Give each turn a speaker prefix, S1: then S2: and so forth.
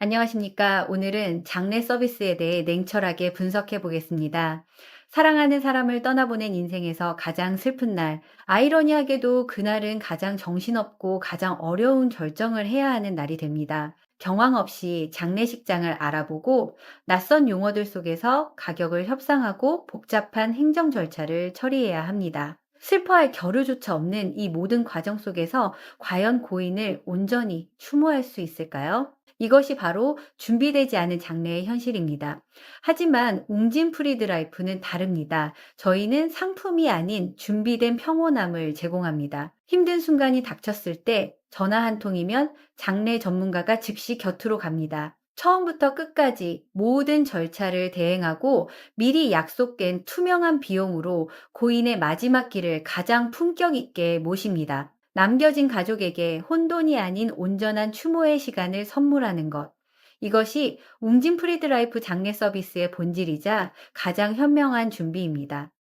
S1: 안녕하십니까. 오늘은 장례 서비스에 대해 냉철하게 분석해 보겠습니다. 사랑하는 사람을 떠나보낸 인생에서 가장 슬픈 날, 아이러니하게도 그날은 가장 정신없고 가장 어려운 결정을 해야 하는 날이 됩니다. 경황 없이 장례식장을 알아보고 낯선 용어들 속에서 가격을 협상하고 복잡한 행정 절차를 처리해야 합니다. 슬퍼할 겨를조차 없는 이 모든 과정 속에서 과연 고인을 온전히 추모할 수 있을까요? 이것이 바로 준비되지 않은 장래의 현실입니다. 하지만 웅진 프리드라이프는 다릅니다. 저희는 상품이 아닌 준비된 평온함을 제공합니다. 힘든 순간이 닥쳤을 때 전화 한 통이면 장례 전문가가 즉시 곁으로 갑니다. 처음부터 끝까지 모든 절차를 대행하고 미리 약속된 투명한 비용으로 고인의 마지막 길을 가장 품격 있게 모십니다. 남겨진 가족에게 혼돈이 아닌 온전한 추모의 시간을 선물하는 것. 이것이 웅진 프리드라이프 장례 서비스의 본질이자 가장 현명한 준비입니다.